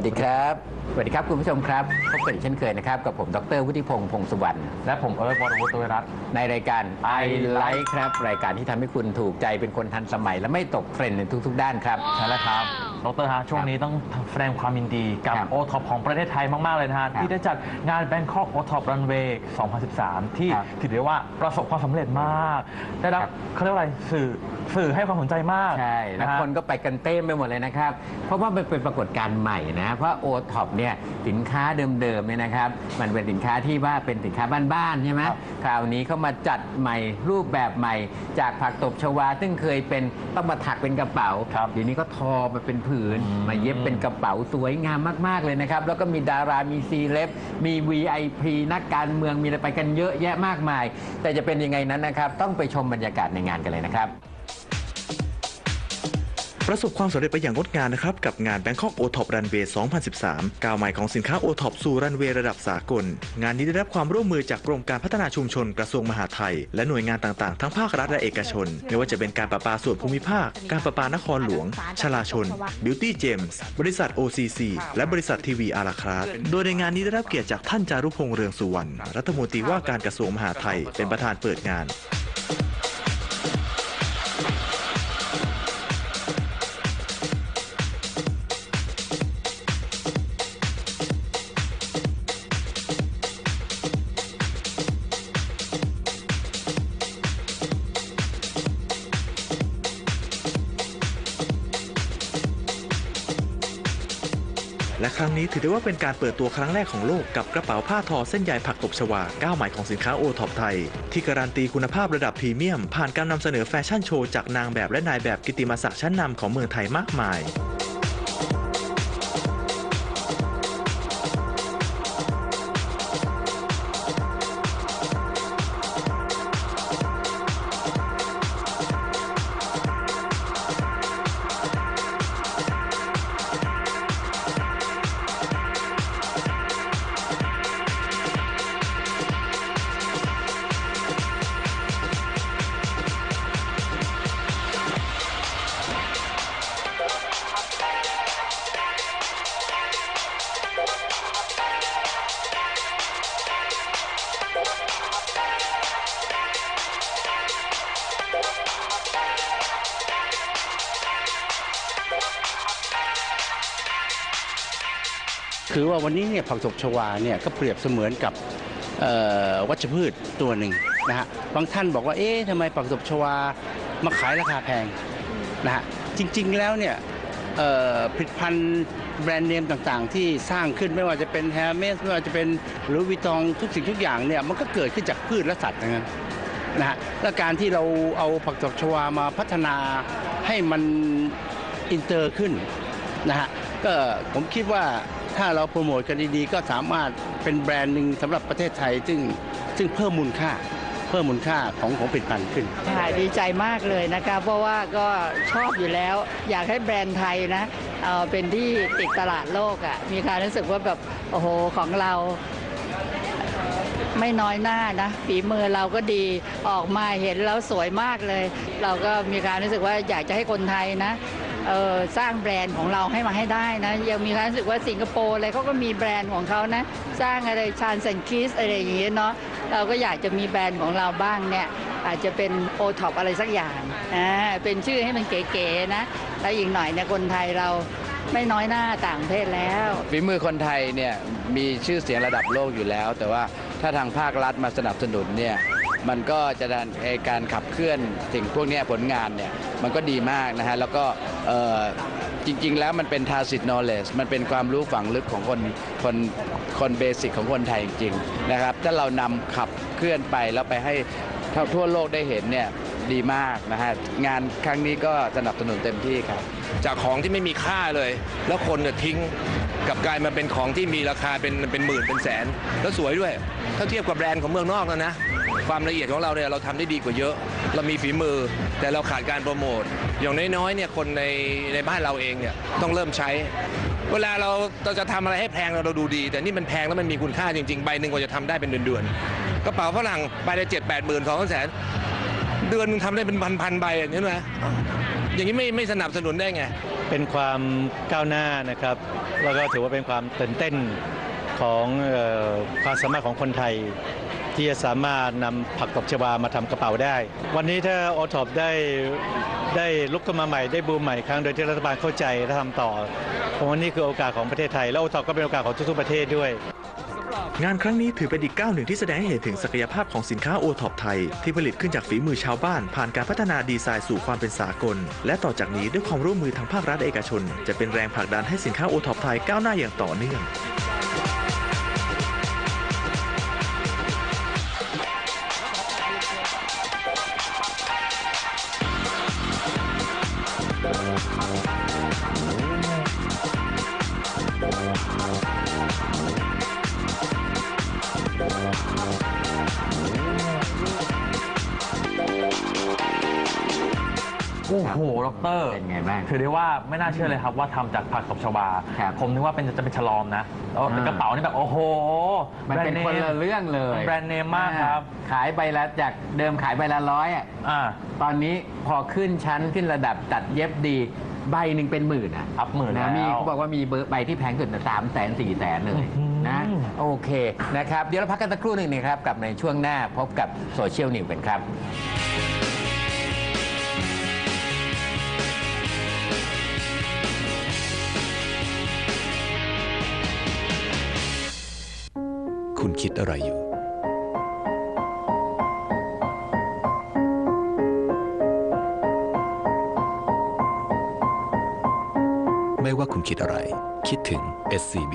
วัสดีครับ สวัสดีครับคุณผู้ชมครับพบกันอีกเช่นเคยนะครับ กับผมดรวุฒิพงษ์พงศ์สุวรรณและผมเอิร์ธวรวุฒิตัวรัตน์ในรายการ I Like ครับ รายการที่ทำให้คุณถูกใจเป็นคนทันสมัย และไม่ตกเทรนด์ในทุก ๆ ด้านครับ ใช่แล้วครับ ดรฮะช่วงนี้ต้องแสดงความยินดีกับครับโอท็อปของประเทศไทยมาก ๆ เลยนะฮะครับที่ได้จัดงาน Bangkok o t o p Runway 2013 ที่ครับถือได้ว่าประสบความสำเร็จมาก ได้รับครับ เขาเรียกว่าอะไรสื่อสื่อให้ความสนใจมากใช่ แล้วะฮะคนก็ไปกันเต้มไปหมดเลยนะครับ เพราะว่ามันเป็นปรากฏการณ์ใหม่นะ เพราะโอท็อปเนี่ยสินค้าเดิมๆเนี่ยนะครับ มันเป็นสินค้าที่ว่าเป็นสินค้าบ้านๆใช่ไหมครับคราวนี้เขามาจัดใหม่รูปแบบใหม่ จากผักตบชวา ซึ่งเคยเป็นต้องมาถักเป็นกระเป๋า ครับเดี๋ยวนี้ก็ทอมาเป็นผืนอืมมาเย็บเป็นกระเป๋าสวยงามมาก ๆ เลยนะครับ แล้วก็มีดารามีซีเลบมี VIP นักการเมืองมีอะไรไปกันเยอะแยะมากมาย แต่จะเป็นยังไงนั้นนะครับ ต้องไปชมบรรยากาศในงานกันเลยนะครับ ประสบความสำเร็จไปอย่างงดงามนะครับ กับงาน Bangkok o t o p Runway 2013 ก้าวใหม่ของสินค้า o t o p สู่รันเวย์ระดับสากล งานนี้ได้รับความร่วมมือจากกรมการพัฒนาชุมชนกระทรวงมหาดไทย และหน่วยงานต่างๆ ทั้งภาครัฐและเอกชน ไม่ว่าจะเป็นการประปาส่วนภูมิภาค การประปานครหลวง ชลาชน Beauty Gems บริษัท OCC และบริษัททีวีอาราคราโดยในงานนี้ได้รับเกียรติจากท่านจารุพงษ์เรืองสุวรรณรัฐมนตรีว่าการกระทรวงมหาดไทยเป็นประธานเปิดงาน และครั้งนี้ถือได้ว่าเป็นการเปิดตัวครั้งแรกของโลกกับกระเป๋าผ้าทอเส้นใยผักตบชวาก้าวใหม่ของสินค้าโอท็อปไทย ที่การันตีคุณภาพระดับพรีเมียม ผ่านการนำเสนอแฟชั่นโชว์จากนางแบบและนายแบบกิติมศักดิ์ชั้นนำของเมืองไทยมากมาย คือว่าวันนี้เนี่ยผักตบชวาเนี่ยก็เปรียบเสมือนกับวัชพืชตัวหนึ่งนะฮะบางท่านบอกว่าเอ๊ะทำไมผักตบชวามาขายราคาแพงนะฮะจริงๆแล้วเนี่ยผลิตภัณฑ์แบรนด์เนมต่างๆ ที่สร้างขึ้นไม่ว่าจะเป็นแฮร์เมสไม่ว่าจะเป็นหรือวิตองทุกสิ่งทุกอย่างเนี่ยมันก็เกิดขึ้นจากพืชและสัตว์นั้นนะฮะและการที่เราเอาผักตบชวามาพัฒนาให้มันอินเตอร์ขึ้นนะฮะก็ผมคิดว่า ถ้าเราโปรโมทกันดีๆ ก็สามารถเป็นแบรนด์หนึ่งสำหรับประเทศไทย ซึ่งซึ่งเพิ่มมูลค่า เพิ่มมูลค่าของของผลิตภัณฑ์ขึ้น ค่ะดีใจมากเลยนะคะเพราะว่าก็ชอบอยู่แล้ว อยากให้แบรนด์ไทยนะเอาเป็นที่ติดตลาดโลกอะ่ะมีความรู้สึกว่าแบบโอ้โหของเรา ไม่น้อยหน้านะฝีมือเราก็ดีออกมาเห็นแล้วสวยมากเลย เราก็มีความรู้สึกว่าอยากจะให้คนไทยนะ สร้างแบรนด์ของเราให้มาให้ได้นะยังมีความรู้สึกว่าสิงคโปร์อะไรเขาก็มีแบรนด์ของเขานะ สร้างอะไรชานเซนคิสอะไรอย่างเงี้ยเนาะเราก็อยากจะมีแบรนด์ของเราบ้างเนี่ยอาจจะเป็นโอท็อปอะไรสักอย่างอ่าเป็นชื่อให้มันเก๋ๆนะแล้วอีกหน่อยเนี่ยคนไทยเราไม่น้อยหน้าต่างประเทศแล้วฝีมือคนไทยเนี่ยมีชื่อเสียงระดับโลกอยู่แล้ว แต่ว่าถ้าทางภาครัฐมาสนับสนุนเนี่ยมันก็จะดันการขับเคลื่อนสิ่งพวกเนี้ยผลงานเนี่ยมันก็ดีมากนะฮะแล้วก็ จริง ๆ แล้วมันเป็น tacit knowledge มันเป็นความรู้ฝังลึกของคนคนคนเบสิกของคนไทยจริงๆนะครับ ถ้าเรานำขับเคลื่อนไปแล้วไปให้ทั่วโลกได้เห็นเนี่ยดีมากนะฮะงานครั้งนี้ก็สนับสนุนเต็มที่ครับ จากของที่ไม่มีค่าเลย แล้วคนเนี่ยทิ้งกลับกลายมาเป็นของที่มีราคาเป็นเป็นหมื่นเป็นแสน แล้วสวยด้วย ถ้าเทียบกับแบรนด์ของเมืองนอกแล้วนะ ความละเอียดของเราเนี่ยเราทำได้ดีกว่าเยอะ เรามีฝีมือ แต่เราขาดการโปรโมทอย่างน้อยๆเนี่ยคนในในบ้านเราเองเนี่ยต้องเริ่มใช้ เวลาเราเราจะทำอะไรให้แพงเราเราดูดี แต่นี่มันแพงแล้วมันมีคุณค่าจริงๆใบหนึ่งกว่าจะทำได้เป็นเดือนๆกระเป๋าฝรั่งใบละเจ็ดแปดหมื่นสองแสนเดือนนึงทำได้เป็นพันๆใบอย่างนี้ไหมอย่างนี้ไม่ไม่สนับสนุนได้ไง เป็นความก้าวหน้านะครับ แล้วก็ถือว่าเป็นความตื่นเต้นของความสามารถของคนไทย ที่จะสามารถนำผักตบชวามาทำกระเป๋าได้ วันนี้ถ้าโอท็อปได้ได้ลุกขึ้นมาใหม่ได้บูมใหม่ครั้งโดยที่รัฐบาลเข้าใจและทำต่อผมว่านี่คือโอกาสของประเทศไทย และโอท็อปก็เป็นโอกาสของทุกๆประเทศด้วยงานครั้งนี้ถือเป็นอีกก้าวหนึ่งที่แสดงให้เห็นถึงศักยภาพของสินค้าโอท็อปไทย ที่ผลิตขึ้นจากฝีมือชาวบ้าน ผ่านการพัฒนาดีไซน์สู่ความเป็นสากล และต่อจากนี้ด้วยความร่วมมือทางภาครัฐเอกชน จะเป็นแรงผลักดันให้สินค้าโอท็อปไทยก้าวหน้าอย่างต่อเนื่อง โอ้โหดอกเตอรเป็นไงบ้างถือได้ว่าไม่น่าเชื่อเลยครับว่าทำจากผักตบชวา ครับผมนึกว่าเป็นจะเป็นฉลอมนะแล้วอ่า กระเป๋านี่แบบโอ้โหมันเป็นแบครนด์ละเรื่องเลยแบรนด์เนมมากครับ ขายไปแล้วจากเดิมขายใบละร้อยอะ อ่า ตอนนี้พอขึ้นชั้นขึ้นระดับตัดเย็บดี ใบหนึ่งเป็นหมื่นอะอัพหมื่นนะแล้ว มีเขาบอกว่ามีเบอร์ใบที่แพงสุดสามแสนสี่แสนเลยอืมนะ โอเคนะครับ เดี๋ยวเราพักกันสักครู่หนึ่งนะครับกับในช่วงหน้าพบกับโซเชียลนิวกันครับ คุณคิดอะไรอยู่ คิดอะไร คิดถึง SCB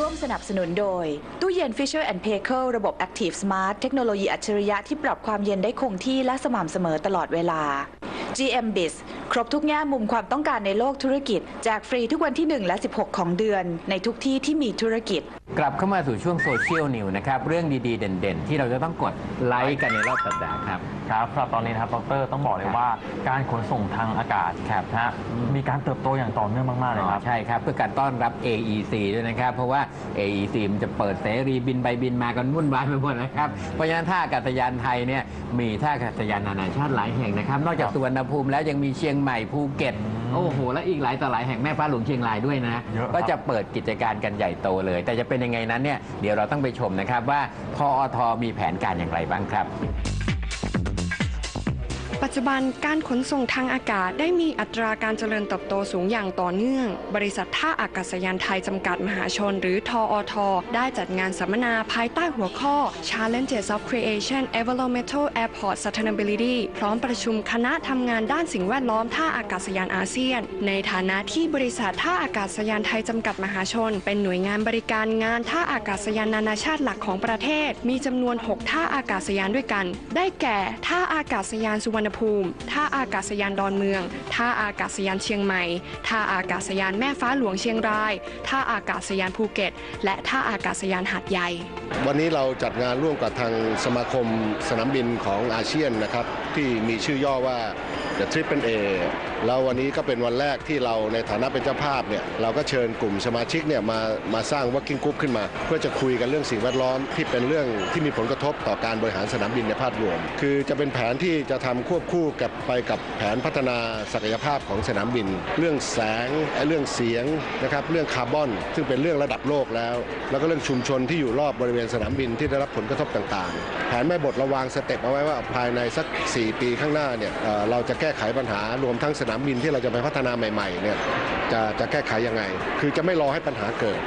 ร่วมสนับสนุนโดย ตู้เย็น Fisher p a y k e ระบบ Active Smart เทคโนโลยีอัจฉริยะที่ปรับความเย็นได้คงที่และสม่ำเสมอตลอดเวลา GM b i s ครบทุกแง่มุมความต้องการในโลกธุรกิจ แจกฟรีทุกวันที่ 1 และ 16 ของเดือน ในทุกที่ที่มีธุรกิจ กลับเข้ามาสู่ช่วงโซเชียลนิวนะครับ เรื่องดี ๆ เด่น ๆ ที่เราจะต้องกดไลค์กันในรอบสัปดาห์ครับ ครับสำหรับตอนนี้นะครับดรต้องบอกเลยว่าการขนส่งทางอากาศครับนะฮะมีการเติบโตอย่างต่อเนื่องมาก ๆ เลยครับ ใช่ครับ เพื่อการต้อนรับ AEC ด้วยนะครับ เพราะว่า AEC มันจะเปิดเสรีบินไปบินมากันวุ่นวายไปหมดนะครับ เพราะฉะนั้นท่าอากาศยานไทยเนี่ยมีท่าอากาศยานนานาชาติหลายแห่งนะครับ นอกจากสุวรรณภูมิแล้วยังมีเชียงใหม่ภูเก็ต โอ้โห และอีกหลายต่อหลายแห่งแม่ฟ้าหลวงเชียงรายด้วยนะ เยอะครับก็จะเปิดกิจการกันใหญ่โตเลย แต่จะเป็นยังไงนั้นเนี่ยเดี๋ยวเราต้องไปชมนะครับว่าพออทมีแผนการอย่างไรบ้างครับ ปัจจุบันการขนส่งทางอากาศได้มีอัตราการเจริญเติบโตสูงอย่างต่อเนื่อง บริษัทท่าอากาศยานไทยจำกัดมหาชน หรือทออทได้จัดงานสัมมนาภายใต้หัวข้อ Challenges of Creation Environmental Airport Sustainability พร้อมประชุมคณะทำงานด้านสิ่งแวดล้อมท่าอากาศยานอาเซียน ในฐานะที่บริษัทท่าอากาศยานไทยจำกัดมหาชน เป็นหน่วยงานบริการงานท่าอากาศยานนานาชาติหลักของประเทศ มีจำนวน 6 ท่าอากาศยานด้วยกัน ได้แก่ ท่าอากาศยานสุวรรณภูมิ ท่าอากาศยานดอนเมือง ท่าอากาศยานเชียงใหม่ ท่าอากาศยานแม่ฟ้าหลวงเชียงราย ท่าอากาศยานภูเก็ต และท่าอากาศยานหาดใหญ่ วันนี้เราจัดงานร่วมกับทางสมาคมสนามบินของอาเซียนนะครับที่มีชื่อย่อว่า The Triple A แล้ววันนี้ก็เป็นวันแรกที่เราในฐานะเป็นเจ้าภาพเนี่ยเราก็เชิญกลุ่มสมาชิกเนี่ยมามาสร้าง working group ขึ้นมา เพื่อจะคุยกันเรื่องสิ่งแวดล้อมที่เป็นเรื่องที่มีผลกระทบต่อการบริหารสนามบินในภาพรวม คือจะเป็นแผนที่จะทำควบคู่กับไปกับแผนพัฒนาศักยภาพของสนามบิน เรื่องแสงเรื่องเสียงนะครับเรื่องคาร์บอน ซึ่งเป็นเรื่องระดับโลกแล้ว แล้วก็เรื่องชุมชนที่อยู่รอบบริเวณสนามบินที่ได้รับผลกระทบต่างๆ แผนแม่บทระวางสเต็ปเอาไว้ว่าภายในสัก 4 ปีข้างหน้าเนี่ยเราจะแก้ก้ไขปัญหารวมทั้งสนามบินที่เราจะไปพัฒนาใหม่ๆเนี่ยจะจะแก้ไขยังไง คือจะไม่รอให้ปัญหาเกิด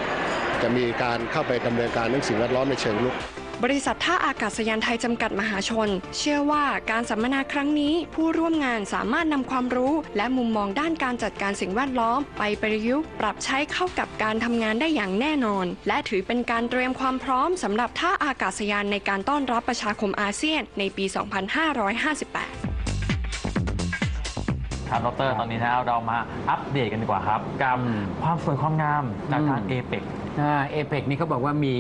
จะมีการเข้าไปดำเนินการเรื่องสิ่งแวดล้อมในเชิงลุกบริษัทท่าอากาศยานไทยจำกัดมหาชน เชื่อว่าการสัมมนาครั้งนี้ผู้ร่วมงานสามารถนำความรู้ และมุมมองด้านการจัดการสิ่งแวดล้อม ไปประยุกต์ปรับใช้เข้ากับการทำงานได้อย่างแน่นอน และถือเป็นการเตรียมความพร้อมสำหรับท่าอากาศยานในการต้อนรับประชาคมอาเซียนในปี 2558 ครับดรตอนนี้นะเรามาอัปเดตกันดีกว่าครับกับความสวยความงามจากทางอืมเอเปกเอเปกนี่เขาบอกว่ามี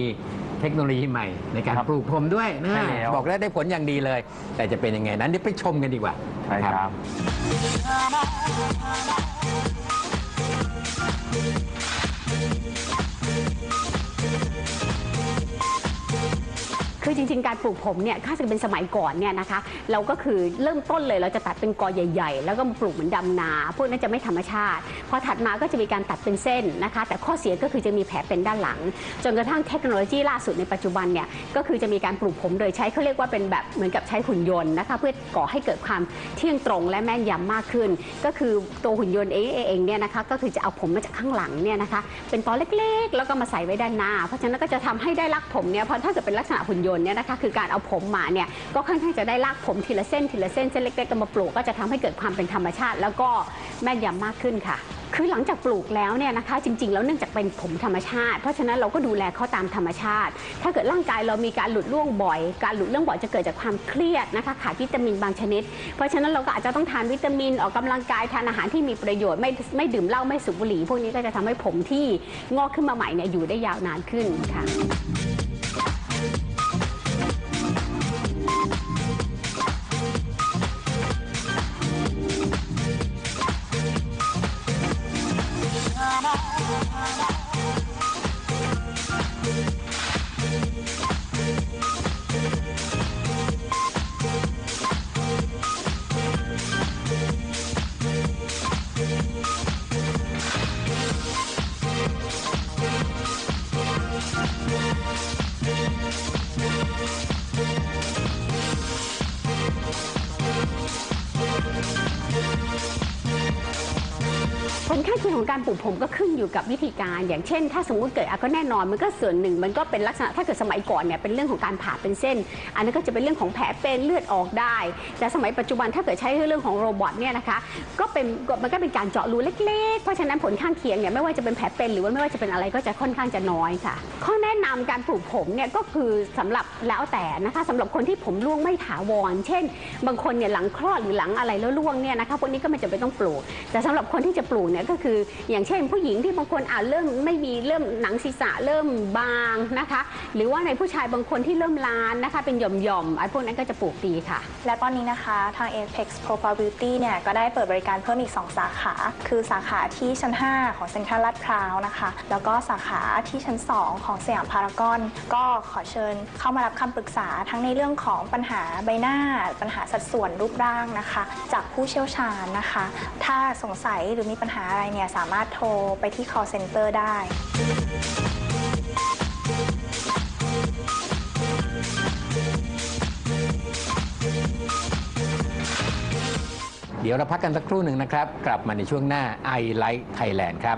เทคโนโลยีใหม่ในการครับปลูกผมด้วยนะใช่แล้วบอกแล้วได้ผลอย่างดีเลย แต่จะเป็นยังไงนั้นเดี๋ยวไปชมกันดีกว่าใช่ครับ คือจริงๆ การปลูกผมเนี่ยถ้าจะเป็นสมัยก่อนเนี่ยนะคะ เราก็คือเริ่มต้นเลยเราจะตัดเป็นกอใหญ่ ๆ แล้วก็มาปลูกเหมือนดำนา พวกนั้นจะไม่ธรรมชาติ พอถัดมาก็จะมีการตัดเป็นเส้นนะคะ แต่ข้อเสียก็คือจะมีแผลเป็นด้านหลัง จนกระทั่งเทคโนโลยีล่าสุดในปัจจุบันเนี่ยก็คือจะมีการปลูกผมโดยใช้เขาเรียกว่าเป็นแบบเหมือนกับใช้หุ่นยนต์นะคะ เพื่อก่อให้เกิดความเที่ยงตรงและแม่นยำมากขึ้น ก็คือตัวหุ่นยนต์เองเองเนี่ยนะคะก็คือจะเอาผมมาจากข้างหลังเนี่ยนะคะเป็นตอนเล็กๆ แล้วก็มาใส่ไว้ด้านหน้า เพราะฉะนั้นก็จะทำให้ได้รักผมเนี่ยเพราะถ้าเกิดเป็นลักษณะหุ่นยนต์เนี่ยนะคะคือการเอาผมมาเนี่ยก็ค่อนข้างจะได้ลากผมทีละเส้นทีละเส้นเส้นเล็กๆก็มาปลูกก็จะทำให้เกิดความเป็นธรรมชาติ แล้วก็แม่นยำมากขึ้นค่ะ คือหลังจากปลูกแล้วเนี่ยนะคะ จริง ๆ แล้วเนื่องจากเป็นผมธรรมชาติ เพราะฉะนั้นเราก็ดูแลเขาตามธรรมชาติ ถ้าเกิดร่างกายเรามีการหลุดร่วงบ่อย การหลุดร่วงบ่อยจะเกิดจากความเครียดนะคะขาดวิตามินบางชนิด เพราะฉะนั้นเราก็อาจจะต้องทานวิตามินออกกำลังกายทานอาหารที่มีประโยชน์ไม่ไม่ดื่มเหล้าไม่สูบบุหรี่พวกนี้ก็จะทำให้ผมที่งอกขึ้นมาใหม่เนี่ยอยู่ได้ยาวนานขึ้นค่ะ ลข้างเคียงของการปลูกผมก็ขึ้นอยู่กับวิธีการ อย่างเช่น ถ้าสมมุติเกิดอะก็แน่นอนมันก็ส่วนหนึ่ง มันก็เป็นลักษณะถ้าเกิดสมัยก่อนเนี่ยเป็นเรื่องของการผ่าเป็นเส้น อันนั้นก็จะเป็นเรื่องของแผลเป็นเลือดออกได้ แต่สมัยปัจจุบันถ้าเกิดใช้เรื่องของโรบอทเนี่ยนะคะก็เป็นมันก็เป็นการเจาะรูเล็กๆ เพราะฉะนั้นผลข้างเคียงเนี่ยไม่ว่าจะเป็นแผลเป็นหรือว่าไม่ว่าจะเป็นอะไรก็จะค่อนข้างจะน้อยค่ะ ข้อแนะนำการปลูกผมเนี่ยก็คือสำหรับแล้วแต่นะคะสำหรับคนที่ผมร่วงไม่ถาวร เช่น บางคนเนี่ยหลังคลอดหรือหลังอะไรแล้วร่วงเนี่ยนะคะพวกนี้ก็ไม่จำเป็นต้องปลูก แต่สำหรับคนที่จะปลูกเนี่ยก็คือ อย่างเช่นผู้หญิงที่บางคนอาจเริ่มไม่มีเริ่มหนังศีรษะเริ่มบางนะคะ หรือว่าในผู้ชายบางคนที่เริ่มลานนะคะ เป็นหย่อมๆไอ้พวกนั้นก็จะปลูกดีค่ะ และตอนนี้นะคะทาง Apex Profile Beauty เนี่ยก็ได้เปิดบริการเพิ่มอีก 2 สาขา คือสาขาที่ชั้น 5 ของเซ็นทรัลลาดพร้าวนะคะ แล้วก็สาขาที่ชั้น 2 ของสยามพารากอน ก็ขอเชิญเข้ามารับคำปรึกษาทั้งในเรื่องของปัญหาใบหน้า ปัญหาสัดส่วนรูปร่างนะคะ จากผู้เชี่ยวชาญนะคะ ถ้าสงสัยหรือมีปัญหาอะไรเนี่ยสามารถโทรไปที่ call center ได้ เดี๋ยวเราพักกันสักครู่หนึ่งนะครับ กลับมาในช่วงหน้า I Like Thailand ครับ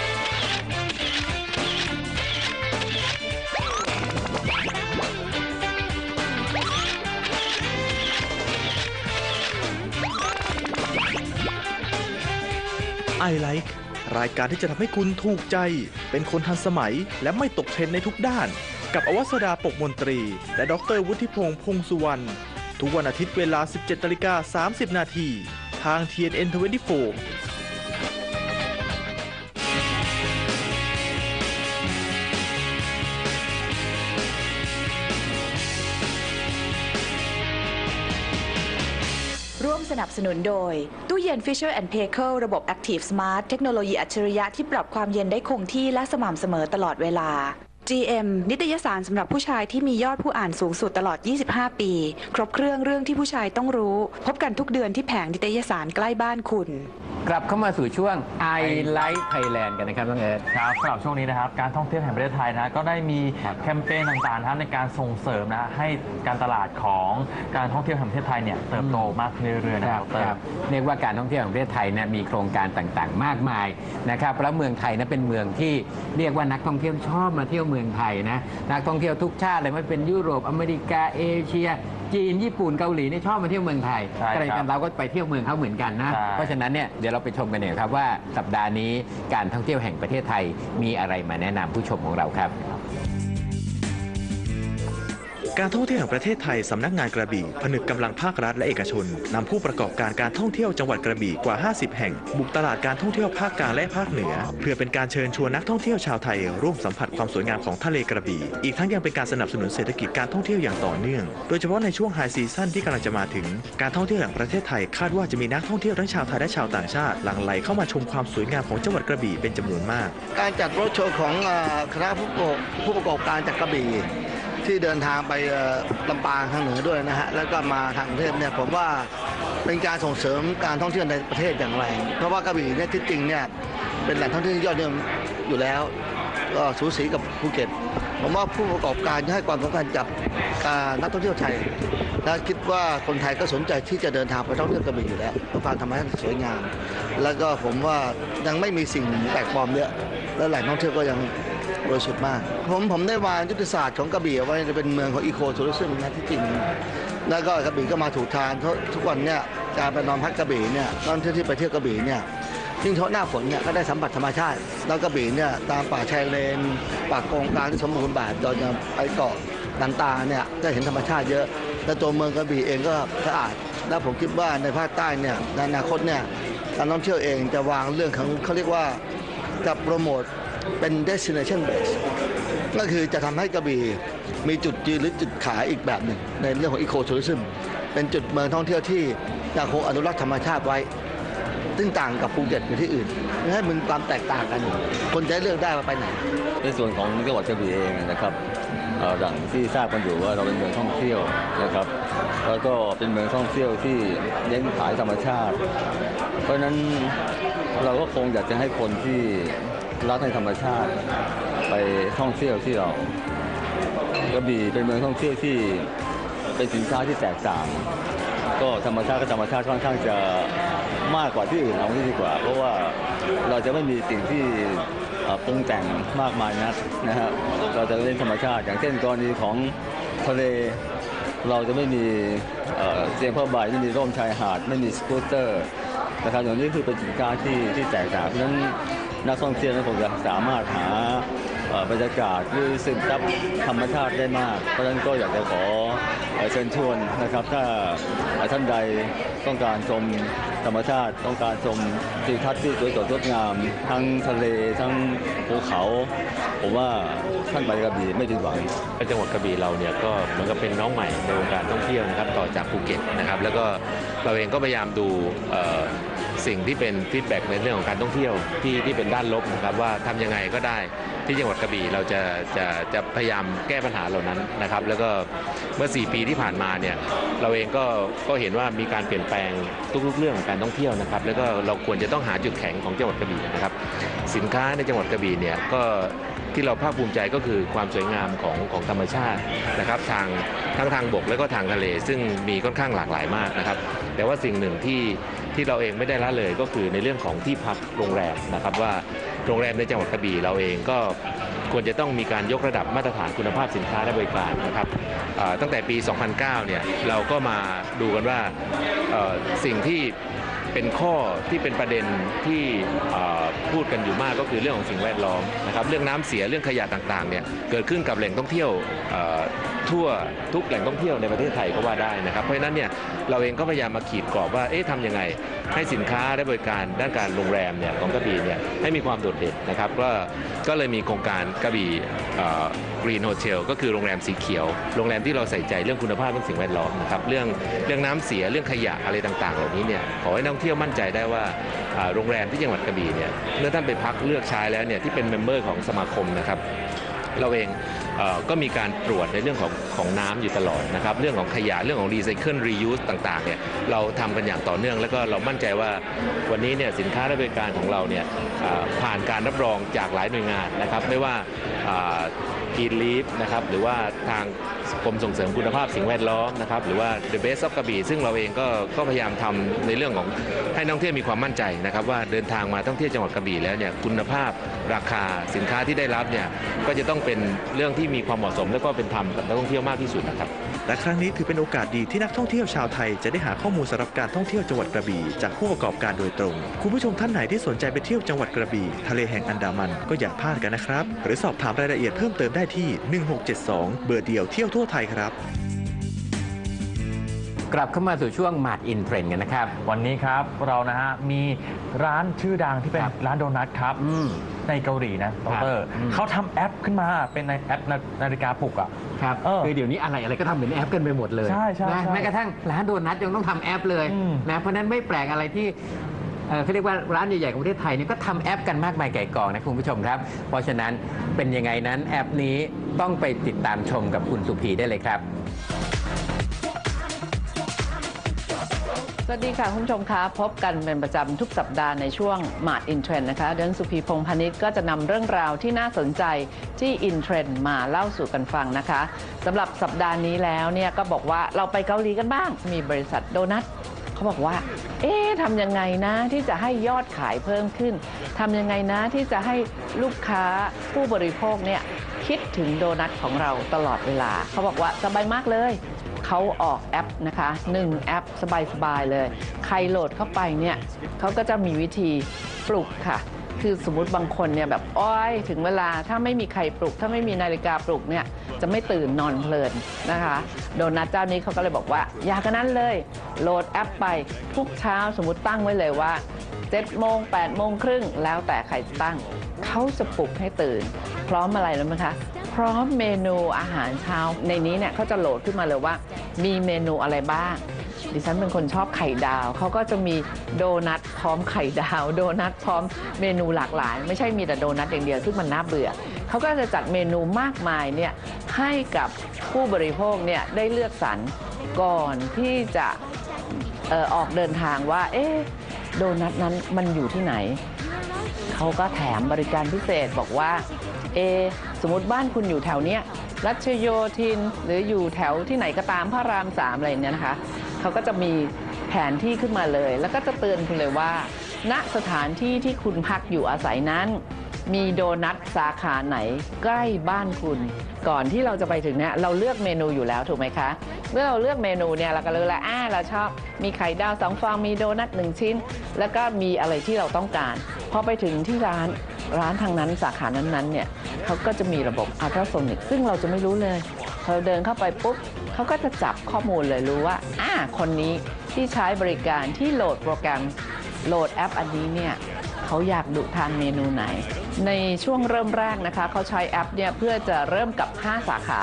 I Like รายการที่จะทำให้คุณถูกใจ เป็นคนทันสมัยและไม่ตกเทรนด์ในทุกด้าน กับอวสดาปกมนตรี และดรวุฒิพงษ์พงษ์สุวรรณทุกวันอาทิตย์เวลา 17นาฬิกา30 นาทีทาง TNN 24 สนับสนุนโดย ตู้เย็น Fisher Paykel ระบบ Active Smart เทคโนโลยีอัจฉริยะที่ปรับความเย็นได้คงที่และสม่ำเสมอตลอดเวลา GM นิตยสารสำหรับผู้ชายที่มียอดผู้อ่านสูงสุดตลอด 25 ปี ครบเครื่องเรื่องที่ผู้ชายต้องรู้ พบกันทุกเดือนที่แผงนิตยสารใกล้บ้านคุณ กลับเข้ามาสู่ช่วง I Like Thailand กันนะครับน้องเอิร์ธ ครับสำหรับช่วงนี้นะครับการท่องเที่ยวแห่งประเทศไทยนะก็ได้มีครับแคมเปญต่างๆนะครับในการส่งเสริมนะให้การตลาดของการท่องเที่ยวแห่งประเทศไทยเนี่ยเติบโตมากขึ้นเรื่อยๆนะครับดรครับเรียกว่าการท่องเที่ยวของประเทศไทยเนี่ยมีโครงการต่างๆ มากมายนะครับแล้วเมืองไทยนะเป็นเมืองที่เรียกว่านักท่องเที่ยวชอบมาเที่ยวเมืองไทยนะนักท่องเที่ยวทุกชาติเลยไม่เป็นยุโรปอเมริกาเอเชีย จีนญี่ปุ่นเกาหลีเนี่ยชอบมาเที่ยวเมืองไทยใช่ครับก็เลยกันเราก็ไปเที่ยวเมืองเขาเหมือนกันนะใช่ เพราะฉะนั้นเนี่ยเดี๋ยวเราไปชมกันเนี่ยครับว่าสัปดาห์นี้การท่องเที่ยวแห่งประเทศไทยมีอะไรมาแนะนำผู้ชมของเราครับ การท่องเที่ยวแห่งประเทศไทยสำนักงานกระบี่ผนึกกำลังภาครัฐและเอกชนนำผู้ประกอบการการท่องเที่ยวจังหวัดกระบี่กว่า 50 แห่ง บุกตลาดการท่องเที่ยวภาคกลางและภาคเหนือ เพื่อเป็นการเชิญชวนนักท่องเที่ยวชาวไทย ร่วมสัมผัสความสวยงามของทะเลกระบี่ อีกทั้งยังเป็นการสนับสนุนเศรษฐกิจการท่องเที่ยวอย่างต่อเนื่อง โดยเฉพาะในช่วงไฮซีซั่นที่กำลังจะมาถึง การท่องเที่ยวแห่งประเทศไทยคาดว่าจะมีนักท่องเที่ยวทั้งชาวไทยและชาวต่างชาติหลั่งไหลเข้ามาชมความสวยงามของจังหวัดกระบี่เป็นจำนวนมาก การจัดรถโชว์ของคณะผู้ประกอบผู้ประกอบการจากกระบี่ ที่เดินทางไปลำปางทางเหนือด้วยนะฮะแล้วก็มาทางกรุงเทพเนี่ยผมว่าเป็นการส่งเสริมการท่องเที่ยวในประเทศอย่างแรเพราะว่ากระบี่เนี่ยที่จริงเนี่ยเป็นแหล่งท่องเที่ยวยอดเยี่ยมอยู่แล้วก็สูสีกับภูเก็ตผมว่าผู้ประกอบการจะให้ความสำคัญกับการนักท่องเที่ยวไทยและคิดว่าคนไทยก็สนใจที่จะเดินทางไปท่องเที่ยวกระบี่อยู่แล้วเพราะความธรรมชาติสวยงาม แล้วก็ผมว่ายังไม่มีสิ่งแปลกปลอมเยอะและแหล่งท่องเที่ยวก็ยัง บริสุทธิ์มาก ผมผมได้วางยุทธศาสตร์ของกระบี่เอาไว้จะเป็นเมืองของอีโคทัวริซึมนะที่จริง แล้วก็กระบี่ก็มาถูกทางเพราะทุกวันเนี่ยการไปนอนพักกระบี่เนี่ยนักท่องเที่ยวที่ไปเที่ยวกระบี่เนี่ยยิ่งเฉพาะหน้าฝนเนี่ยก็ได้สัมผัสธรรมชาติ แล้วกระบี่เนี่ยตามป่าชายเลนป่าโกงกลางที่สมบูรณ์แบบเราจะไปเกาะลันตาเนี่ยได้เห็นธรรมชาติเยอะและตัวเมืองกระบี่เองก็สะอาด และผมคิดว่าในภาคใต้เนี่ยในอนาคตเนี่ยการท่องเที่ยวเองจะวางเรื่องของเขาเรียกว่าจะโปรโมท เป็น destination base ก็คือจะทำให้กระบี่มีจุดยืนหรือจุดขายอีกแบบหนึ่ง ในเรื่องของ eco tourism เป็นจุดเมืองท่องเที่ยวที่ยังคงอนุรักษ์ธรรมชาติไว้ ซึ่งต่างกับภูเก็ตหรือที่อื่นให้มันความแตกต่างกัน คนจะเลือกได้ว่าไปไหน ในส่วนของจังหวัดกระบี่เองนะครับเอ่ออย่างที่ทราบกันอยู่ว่าเราเป็นเมืองท่องเที่ยวนะครับ แล้วก็เป็นเมืองท่องเที่ยวที่เน้นขายธรรมชาติ เพราะฉะนั้นเราก็คงอยากจะให้คนที่ รักในธรรมชาติ ไปท่องเที่ยวที่เรากระบี่เป็นเมืองท่องเที่ยวที่เป็นสินค้าที่แตกต่าง ก็ธรรมชาติก็ธรรมชาติค่อนข้างจะมากกว่าที่อื่นเอางี้ดีกว่า เพราะว่าเราจะไม่มีสิ่งที่ปรุงแต่งมากมายนักนะฮะเราจะเล่นธรรมชาติ อย่างเช่นกรณีของทะเลเราจะไม่มีเอ่อเตียงผ้าใบไม่มีร่มชายหาด ไม่มีสกูตเตอร์นะครับอย่างนี้คือเป็นสินค้าที่ที่แตกต่างเพราะฉะนั้น นักท่องเที่ยวนั้นคงจะสามารถหาบรรยากาศหรือซึมซับธรรมชาติได้มาก เพราะฉะนั้นก็อยากจะขอเชิญชวนนะครับ ถ้าท่านใดต้องการชมธรรมชาติต้องการชมทิวทัศน์ที่สวยสดงดงาม ทั้งทะเลทั้งภูเขา ผมว่าท่านไปกระบี่ไม่ผิดหวังจังหวัดกระบี่เราเนี่ยก็เหมือนกับเป็นน้องใหม่ในวงการท่องเที่ยวนะครับต่อจากภูเก็ตนะครับ แล้วก็เราเองก็พยายามดู สิ่งที่เป็นฟีดแบ็กในเรื่องของการท่องเที่ยวที่ที่เป็นด้านลบนะครับว่าทำยังไงก็ได้ที่จังหวัดกระบี่เราจะจะจะพยายามแก้ปัญหาเหล่านั้นนะครับ แล้วก็เมื่อ 4 ปีที่ผ่านมาเนี่ยเราเองก็ก็เห็นว่ามีการเปลี่ยนแปลงทุกๆเรื่องของการท่องเที่ยวนะครับ แล้วก็เราควรจะต้องหาจุดแข็งของจังหวัดกระบี่นะครับ สินค้าในจังหวัดกระบี่เนี่ยก็ที่เราภาคภูมิใจก็คือความสวยงามของของธรรมชาตินะครับ ทางทั้งทางบกและก็ทางทะเล ซึ่งมีค่อนข้างหลากหลายมากนะครับ แต่ว่าสิ่งหนึ่งที่ ที่เราเองไม่ได้ละเลยก็คือในเรื่องของที่พักโรงแรมนะครับว่าโรงแรมในจังหวัดกระบี่เราเองก็ควรจะต้องมีการยกระดับมาตรฐานคุณภาพสินค้าและบริการนะครับตั้งแต่ปี 2009 เนี่ยเราก็มาดูกันว่าสิ่งที่ เป็นข้อที่เป็นประเด็นที่พูดกันอยู่มากก็คือเรื่องของสิ่งแวดล้อมนะครับเรื่องน้ำเสียเรื่องขยะต่างๆเนี่ยเกิดขึ้นกับแหล่งท่องเที่ยวทั่วทุกแหล่งท่องเที่ยวในประเทศไทยก็ว่าได้นะครับเพราะฉะนั้นเนี่ยเราเองก็พยายามมาขีดกรอบว่าเอ๊ะทำยังไง ให้สินค้าและบริการด้านการโรงแรมเนี่ยของกระบี่เนี่ยให้มีความโดดเด่นนะครับก็ก็เลยมีโครงการกระบี่กรีนโฮเทลก็คือโรงแรมสีเขียว โรงแรมที่เราใส่ใจเรื่องคุณภาพเรื่องสิ่งแวดล้อมนะครับเรื่องเรื่องน้ำเสียเรื่องขยะอะไรต่างๆ เหล่านี้เนี่ยขอให้นักท่องเที่ยวมั่นใจได้ว่าโรงแรมที่จังหวัดกระบี่เนี่ยเมื่อท่านไปพักเลือกใช้แล้วเนี่ยที่เป็นเมมเบอร์ของสมาคมนะครับเราเอง ก็มีการตรวจในเรื่องของของน้ำอยู่ตลอดนะครับเรื่องของขยะเรื่องของรีไซเคิลรียูสต่างๆเนี่ยเราทำกันอย่างต่อเนื่อง แล้วก็เรามั่นใจว่าวันนี้เนี่ยสินค้าและบริการของเราเนี่ยผ่านการรับรองจากหลายหน่วยงานนะครับไม่ว่า กีนลีฟนะครับหรือว่าทางกรมส่งเสริมคุณภาพสิ่งแวดล้อมนะครับหรือว่า The Best of กระบี่ซึ่งเราเองก็ก็พยายามทำในเรื่องของให้นักท่องเที่ยวมีความมั่นใจนะครับ ว่าเดินทางมาท่องเที่ยวจังหวัดกระบี่แล้วเนี่ยคุณภาพราคาสินค้าที่ได้รับเนี่ยก็จะต้องเป็นเรื่องที่มีความเหมาะสม และก็เป็นธรรมกับนักท่องเที่ยวมากที่สุดนะครับ และครั้งนี้ถือเป็นโอกาสดีที่นักท่องเที่ยวชาวไทยจะได้หาข้อมูลสำหรับการท่องเที่ยวจังหวัดกระบี่จากผู้ประกอบการโดยตรง คุณผู้ชมท่านไหนที่สนใจไปเที่ยวจังหวัดกระบี่ทะเลแห่งอันดามันก็อย่าพลาดกันนะครับ หรือสอบถามรายละเอียดเพิ่มเติมได้ที่ 1672 เบอร์เดียวเที่ยวทั่วไทยครับกลับเข้ามาสู่ช่วงมาดอินเทรนด์กันนะครับ วันนี้ครับเรานะฮะมีร้านชื่อดังที่เป็นร้านโดนัทครับ ในเกาหลีนะดครับรอืมเขาทำแอปขึ้นมาเป็นในแอปนานาฬิกาปลุกอะครับเออคือเดี๋ยวนี้อะไรอะไรก็ทำเป็นแอปกันไปหมดเลยใช่ใช่นะใช่แม้กระทั่งร้านโดนัทยังต้องทำแอปเลยนะเพราะฉะนั้นไม่แปลกอะไรที่เอ่อเขาเรียกว่าร้านใหญ่ๆของประเทศไทยเนี่ยก็ทำแอปกันมากมายไก่กองนะคุณผู้ชมครับ เพราะฉะนั้นเป็นยังไงนั้นแอปนี้ต้องไปติดตามชมกับคุณสุพีได้เลยครับ วัสดีค่ะ คุณผู้ชมคะพบกันเป็นประจำทุกสัปดาห์ในช่วงมาดอินเทรนนะคะ เดินสุพีพงษ์พานิชก็จะนำเรื่องราวที่น่าสนใจที่อินเทรนมาเล่าสู่กันฟังนะคะสำหรับสัปดาห์นี้แล้วเนี่ยก็บอกว่าเราไปเกาหลีกันบ้าง มีบริษัทโดนัทเขาบอกว่า เอ๊ะทำยังไงนะที่จะให้ยอดขายเพิ่มขึ้นทำยังไงนะที่จะให้ลูกค้าผู้บริโภคเนี่ยคิดถึงโดนัทของเราตลอดเวลา เขาบอกว่าสบายมากเลย เขาออกแอปนะคะ1แอปสบายๆเลย ใครโหลดเข้าไปเนี่ยเขาก็จะมีวิธีปลุกค่ะ คือสมมติบางคนเนี่ยแบบอ้อยถึงเวลาถ้าไม่มีใครปลุก ถ้าไม่มีนาฬิกาปลุกเนี่ยจะไม่ตื่นนอนเพลินนะคะ โดนัทเจ้านี้เขาก็เลยบอกว่า อย่ากันนั้นเลย โหลดแอปไปทุกเช้าสมมติตั้งไว้เลยว่า7โมง8โมงครึ่งแล้วแต่ใครตั้ง เขาจะปลุกให้ตื่น พร้อมอะไรแล้วไหมคะ พร้อมเมนูอาหารเช้า ในนี้เนี่ยเขาจะโหลดขึ้นมาเลยว่า มีเมนูอะไรบ้าง ดิฉันเป็นคนชอบไข่ดาว เขาก็จะมีโดนัทพร้อมไข่ดาว โดนัทพร้อมเมนูหลากหลาย ไม่ใช่มีแต่โดนัทอย่างเดียวซึ่งมันน่าเบื่อเขาก็จะจัดเมนูมากมายเนี่ยให้กับผู้บริโภคเนี่ยได้เลือกสรรก่อนที่จะเออออกเดินทางว่า เอ๊ะโดนัทนั้นมันอยู่ที่ไหน เขาก็แถมบริการพิเศษบอกว่า เอสมมติบ้านคุณอยู่แถวเนี้ยรัชโยธินหรืออยู่แถวที่ไหนก็ตามพระรามสามอะไรเนี่ยนะคะเขาก็จะมีแผนที่ขึ้นมาเลย แล้วก็จะเตือนคุณเลยว่า ณสถานที่ที่คุณพักอยู่อาศัยนั้น มีโดนัทสาขาไหนใกล้บ้านคุณ ก่อนที่เราจะไปถึงเนี่ยเราเลือกเมนูอยู่แล้วถูกไหมคะ เมื่อเราเลือกเมนูเนี่ยเราก็เลยละอ่าเราชอบมีไข่ดาวสองฟองมีโดนัทหนึ่งชิ้น แล้วก็มีอะไรที่เราต้องการพอไปถึงที่ร้าน ร้านทางนั้นสาขานั้นๆเนี่ยเขาก็จะมีระบบอัลตราโซนิกซึ่งเราจะไม่รู้เลยพอเราเดินเข้าไปปุ๊บเขาก็จะจับข้อมูลเลยรู้ว่าอ่าคนนี้ที่ใช้บริการที่โหลดโปรแกรมโหลดแอปอันนี้เนี่ยเขาอยากดูทานเมนูไหน ในช่วงเริ่มแรกนะคะเขาใช้แอปเนี่ยเพื่อจะเริ่มกับ 5 สาขา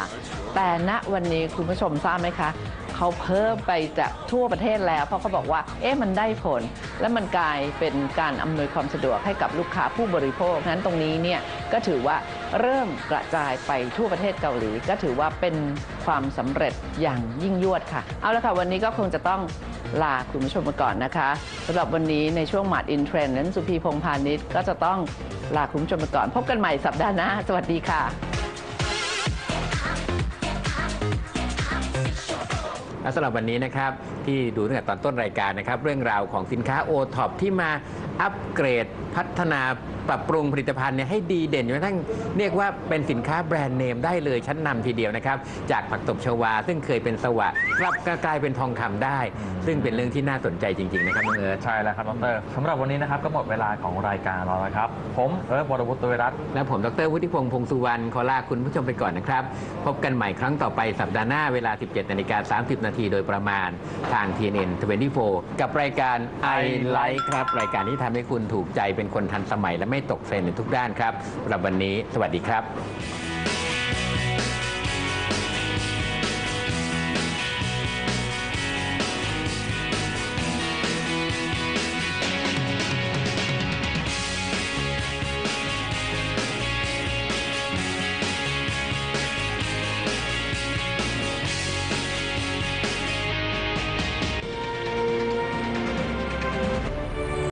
แต่ณวันนี้คุณผู้ชมทราบไหมคะเขาเพิ่มไปจากทั่วประเทศแล้ว เพราะเขาบอกว่า เอ๊ะมันได้ผล และมันกลายเป็นการอำนวยความสะดวกให้กับลูกค้าผู้บริโภคนั้นตรงนี้เนี่ยก็ถือว่าเริ่มกระจายไปทั่วประเทศเกาหลี ก็ถือว่าเป็นความสำเร็จอย่างยิ่งยวดค่ะ เอาละค่ะ วันนี้ก็คงจะต้องลาคุณผู้ชมไปก่อนนะคะสำหรับวันนี้ในช่วงหมัดอินเทรนด์นั้นสุพีพงพาณิชย์ก็จะต้องลาคุณผู้ชมไปก่อน พบกันใหม่สัปดาห์หน้าสวัสดีค่ะ และสำหรับวันนี้นะครับที่ดูตั้งแต่ตอนต้นรายการนะครับ เรื่องราวของสินค้าโอท็อปที่มาอัปเกรดพัฒนา ปรับปรุงผลิตภัณฑ์เนี่ยให้ดีเด่นจนกระทั่งเรียกว่าเป็นสินค้าแบรนด์เนมได้เลยชั้นนำทีเดียวนะครับ จากผักตบชวา ซึ่งเคยเป็นสวะกลับกลายเป็นทองคำได้ ซึ่งเป็นเรื่องที่น่าสนใจจริงๆนะครับน้องเอิร์ธใช่แล้วครับดรสำหรับวันนี้นะครับก็หมดเวลาของรายการเราแล้วครับ ผมเอิร์ธวรวุฒิตุวิรัตน์และผมดรวุฒิพงษ์พงษ์สุวรรณขอลาคุณผู้ชมไปก่อนนะครับ พบกันใหม่ครั้งต่อไปสัปดาห์หน้าเวลา 17นาฬิกา30 นาทีโดยประมาณทาง TNN 24 กับรายการ I Like ครับรายการที่ทำให้คุณถูกใจเป็นคนทันสมัยและไม่ตกเทรนด์ในทุกด้านครับสำหรับวันนี้ สวัสดีครับ